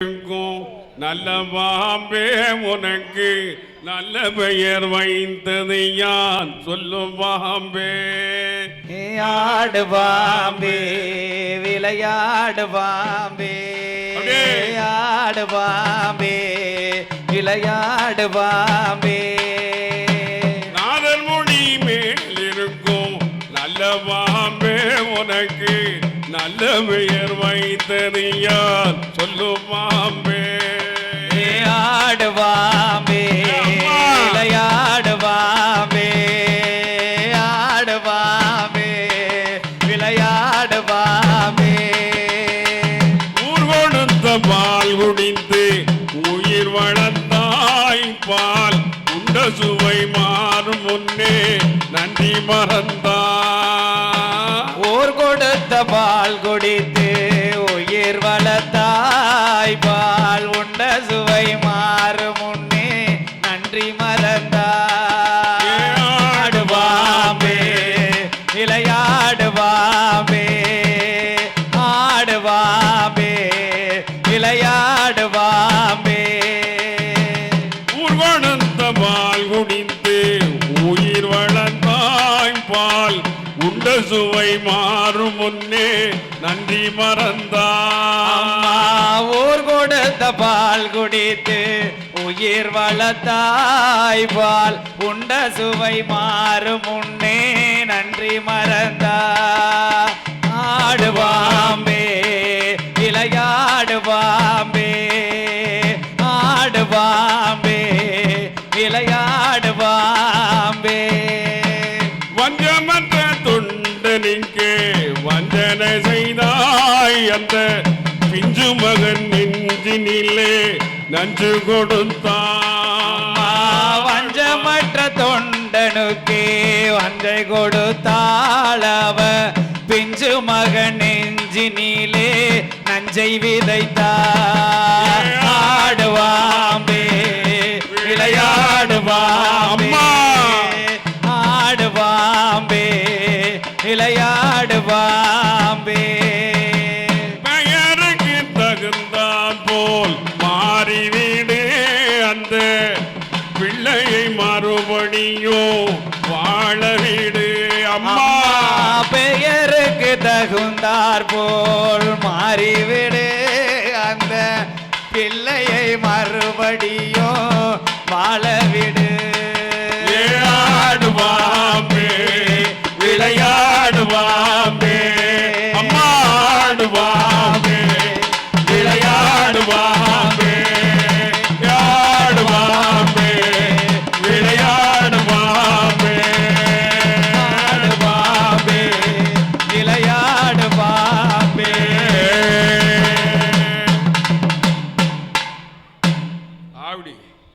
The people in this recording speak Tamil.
இருக்கும் நல்ல பாம்பே உனக்கு நல்ல பெயர் வைத்தது யான்? சொல்லும் பாம்பே ஆடு பாம்பே விளையாடு பாம்பே. ஆடு பாம்பே விளையாடு பாம்பே. நாதர் மொழி மேல் இருக்கும். நல்ல பாம்பே உனக்கு நல்ல பெயர் வைத்தது யான் சொல்லும் பாம்பே. ஏ ஆடு பாம்பே அம்மா. விளையாடு பாம்பே ஆடு பாம்பே விளையாடு பாம்பே. ஊர் கொடுத்த பால் குடித்து உயிர் வளர்ந்தாய் பால். உண்ட சுவை மாறும் முன்னே நன்றி மறந்தா ஊர் கொடுத்த பால் குடித்து உயிர் வளர்த்தாய். பால் உண்ட சுவை மாறு சுவை மாறும் முன்னே நன்றி மறந்தா. ஊர் கொடுத்த பால் குடித்து உயிர் வளர்த்தாய் பால். உண்ட சுவை மாறும் முன்னே நன்றி மறந்தா. ஆடு அந்த பிஞ்சு மகன் நெஞ்சினிலே நஞ்சு கொடுத்தான். வஞ்சமற்ற தொண்டனுக்கே வஞ்சை கொடுத்தாளவ பிஞ்சு மகன் நெஞ்சினிலே நஞ்சை விதைத்தார். ஆடுவாம்பே விளையாடுவாம்பே. அம்மா. ஆடுவாம்பே விளையாடுவாம்பே. போல் மாறிவிடு அந்த பிள்ளையை மறுபடியோ வாழவிடு அம்மா. பெயருக்கு தகுந்தார் போல் மாறிவிடு அந்த பிள்ளையை மறுபடியோ Wow.